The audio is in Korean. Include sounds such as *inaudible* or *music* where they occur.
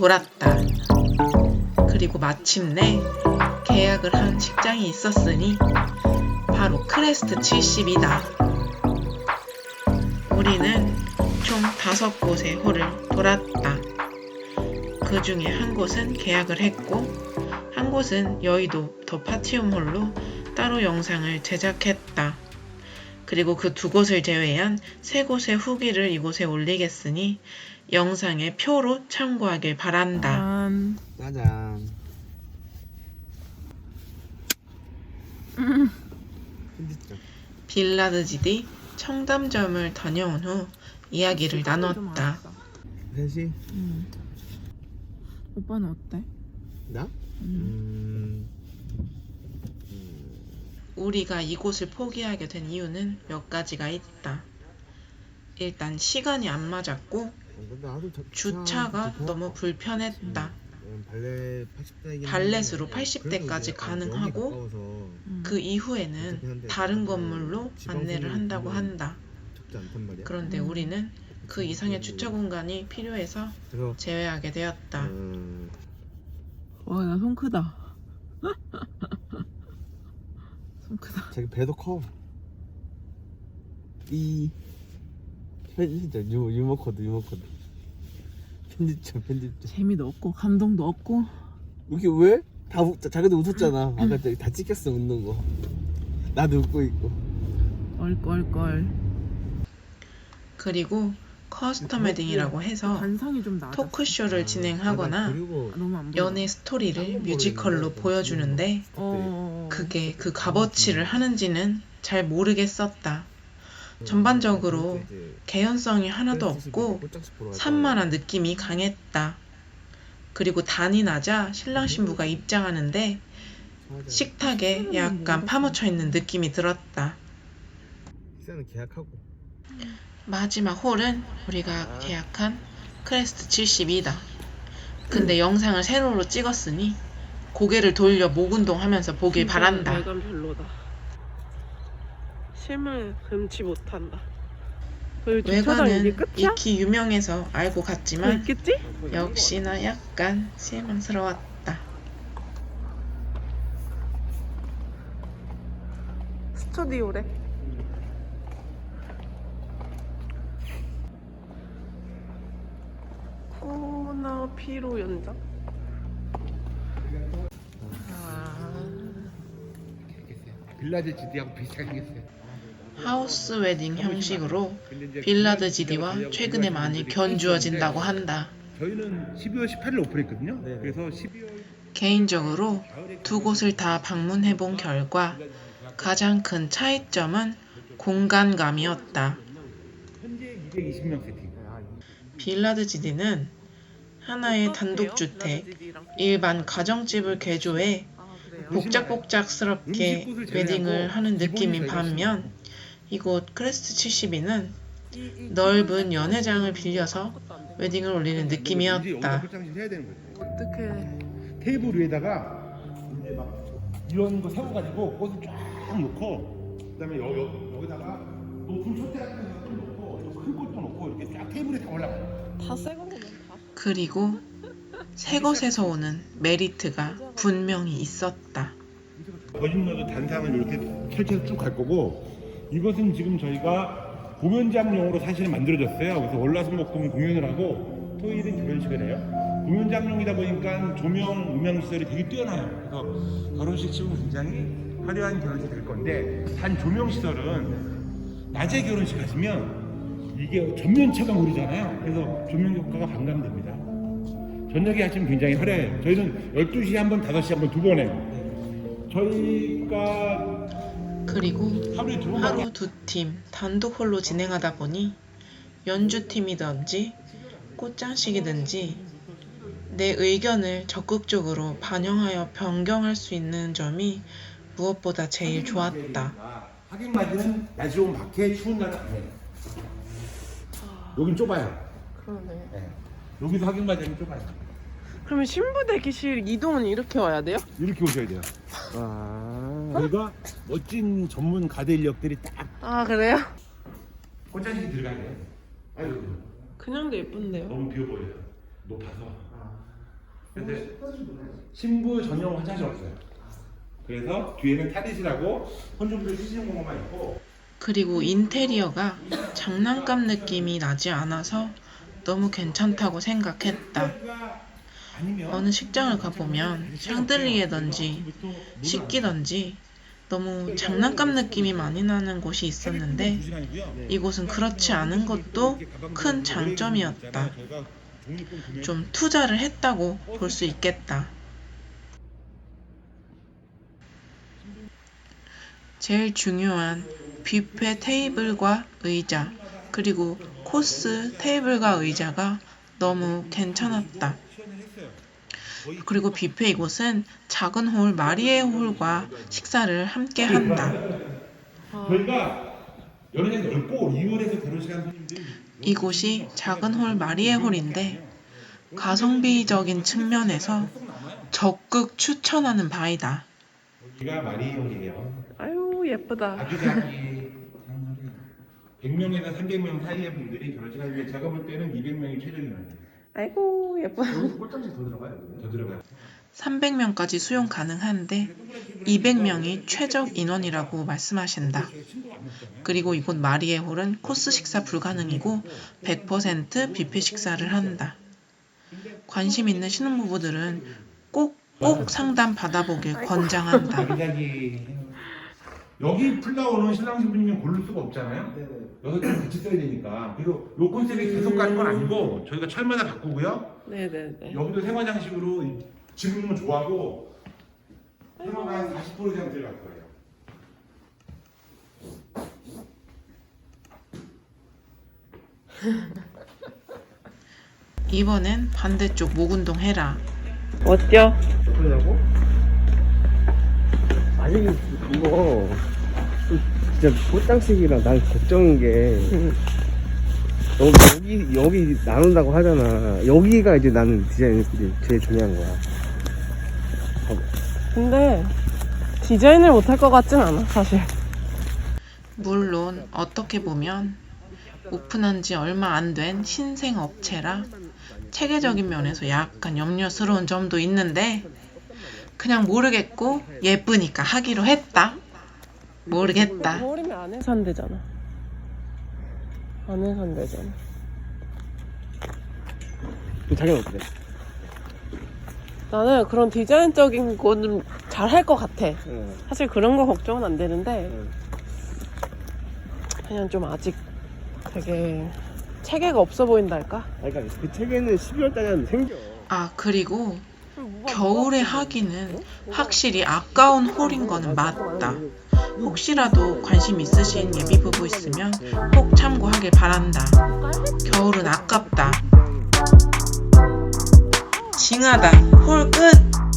돌았다. 그리고 마침내 계약을 한 직장이 있었으니 바로 크레스트 70이다. 우리는 총 다섯 곳의 홀을 돌았다. 그 중에 한 곳은 계약을 했고, 한 곳은 여의도 더 파티움 홀로 따로 영상을 제작했다. 그리고 그 두 곳을 제외한 세 곳의 후기를 이곳에 올리겠으니 영상의 표로 참고하길 바란다. 짠. 짜잔. 편집점. 빌라드지디 청담점을 다녀온 후 이야기를 나눴다. 셋이 음. 오빠는 어때? 나? 음. 음. 우리가 이곳을 포기하게 된 이유는 몇 가지가 있다. 일단 시간이 안 맞았고 주차가. 너무 불편했다. 음, 발레 80대이긴 발렛으로 80 대까지 가능하고 음. 그 이후에는 다른 건물로 안내를 한다고 한다. 그런데 음. 우리는 그 이상의 주차 공간이 필요해서 제외하게 되었다. 음, 와, 나 손 크다. *laughs* 손 크다. 자기 배도 커. 이 편집점 유머 유머 코드 유머 코드. 편집점 편집점. 재미도 없고 감동도 없고. 이게 왜? 다 웃, 자기도 웃었잖아. 아까 저기 다 찍혔어 웃는 거. 나도 웃고 있고. 껄껄껄. 그리고 커스텀 웨딩이라고 해서 관상이 좀 낮아. 토크쇼를 진행하거나 아, 그리고 너무 안 보여. 연애 스토리를 뮤지컬로 보여주는데 어. 그게 그 값어치를 하는지는 잘 모르겠었다. 전반적으로 개연성이 하나도 없고 산만한 느낌이 강했다. 그리고 단이 나자 신랑 신부가 입장하는데 식탁에 약간 파묻혀 있는 느낌이 들었다. 마지막 홀은 우리가 계약한 크레스트 72다. 근데 영상을 세로로 찍었으니 고개를 돌려 목 운동하면서 보길 바란다. 실물 금치 못한다. 외관은? 익히 유명해서 알고 더 갔지만 있겠지? 역시나 약간 실망스러웠다. 스튜디오래. 코나 피로 연장? 빌라제 지디하고 비슷하게 생겼어요. 하우스 웨딩 형식으로 빌라드 지디와 최근에 많이 견주어진다고 한다. 저희는 12월 18일 오픈했거든요. 그래서 12월 개인적으로 두 곳을 다 방문해 본 결과 가장 큰 차이점은 공간감이었다. 현재 220명 세팅. 빌라드 지디는 하나의 단독주택, 일반 가정집을 개조해 아? 복작복작스럽게 웨딩을 하는 느낌인 반면 이곳 크레스트 72는 넓은 연회장을 빌려서 웨딩을 올리는 느낌이었다. 어떻게 테이블 위에다가 이제 막 이런 거 세워가지고 꽃을 쫙 놓고 그다음에 여, 여, 여기다가 높은 촛대 같은 것도 놓고 이큰 꽃도 놓고 이렇게 쫙 테이블에 다 올라가요. 다새 거는 다? 그리고 새 것에서 오는 메리트가 분명히 있었다. 거짓말도 단상을 이렇게 설치해서 쭉 갈 거고 이것은 지금 저희가 공연장용으로 사실은 만들어졌어요. 그래서 월화수목금 공연을 하고 토요일은 결혼식을 해요. 공연장용이다 보니까 조명, 음향 시설이 되게 뛰어나요. 그래서 결혼식 치고 굉장히 화려한 결혼식이 될 건데 단 조명 시설은 낮에 결혼식 하시면 이게 전면 차광물이잖아요. 그래서 조명 효과가 반감됩니다. 저녁에 하시면 굉장히 화려해요. 저희는 12시에 한 번, 5시에 한 번, 두 번 해요. 저희가 그리고 두. 하루 두 팀 단독 홀로 진행하다 보니 연주팀이든지 꽃장식이든지 내 의견을 적극적으로 반영하여 변경할 수 있는 점이 무엇보다 제일 좋았다. 하객 맞이는 날씨 오면 밖에 추운 날은 안 해요. 여긴 좁아요. 그러네. 네. 여기서 하객 맞이는 좁아요. 그러면 신부 대기실 이동은 이렇게 와야 돼요? 이렇게 오셔야 돼요. 아. 저희가 멋진 전문 가드 인력들이 딱 아 그래요? 꽃장식이 들어가야. 아유, 그냥도 예쁜데요? 너무 비어 보여요. 높아서. 근데 신부 전용 화장실 없어요. 그래서 뒤에는 탈의실하고 혼주분들 쉬시는 공간만 있고 그리고 인테리어가 장난감 느낌이 나지 않아서 너무 괜찮다고 생각했다. 어느 식장을 가보면 샹들리에던지 식기던지 너무 장난감 느낌이 많이 나는 곳이 있었는데 이곳은 그렇지 않은 것도 큰 장점이었다. 좀 투자를 했다고 볼 수 있겠다. 제일 중요한 뷔페 테이블과 의자, 그리고 코스 테이블과 의자가 너무 괜찮았다. 그리고 뷔페 이곳은 작은 홀 마리에 홀과 식사를 함께 한다. 저희가 여름에 넓고 2월에서 결혼식하는 손님들이 이곳이 작은 홀 마리에 홀인데 가성비적인 측면에서 적극 추천하는 바이다. 여기가 마리홀이에요. 아유 예쁘다. 아기자기 100명에서 300명 사이의 분들이 결혼식 하는데 제가 볼 때는 200명이 최저입니다. 아 이고 예뻐. 꼴짝지 더 들어가요? 더 들어가요. 300명까지 수용 가능한데 200명이 최적 인원이라고 말씀하신다. 그리고 이곳 마리에 홀은 코스 식사 불가능이고 100% 뷔페 식사를 한다. 관심 있는 신혼부부들은 꼭, 꼭 상담 받아보길 권장한다. 여기 풀다오는 신랑 신부님이 고를 수가 없잖아요. 여섯 개 같이 써야 되니까. 그리고 요 컨셉이 계속 가는 건 아니고 저희가 철마다 바꾸고요. 네네네. 여기도 생활 장식으로 이- 지금은 좋아하고 테마가 한40% 이상 들어갈 거예요. *laughs* 이번엔 반대쪽 목 운동 해라. 어때요? 어떠냐고? 아니 이거 진짜 꽃장식이라 난 걱정인 게 여기 여기 여기 나눈다고 하잖아 여기가 이제 나는 디자인이 제일 중요한 거야 근데 디자인을 못할 것 같진 않아 사실. 물론 어떻게 보면 오픈한 지 얼마 안 된 신생 업체라 체계적인 면에서 약간 염려스러운 점도 있는데 그냥 모르겠고 예쁘니까 하기로 했다. 모르겠다. 겨울이면 안에 산대잖아. 안에 산대잖아. 자기는 어때? 나는 그런 디자인적인 거는 잘 할 것 같아. 응. 사실 그런 거 걱정은 안 되는데 응. 그냥 좀 아직 되게 체계가 없어 보인달까? 아니, 그러니까 그 책에는 12월 달에 생겨 아 그리고 겨울에 하기는 확실히 아까운 홀인 거는 맞다. 혹시라도 관심 있으신 예비 부부 있으면 꼭 참고하길 바란다. 겨울은 아깝다. 징하다. 홀 끝.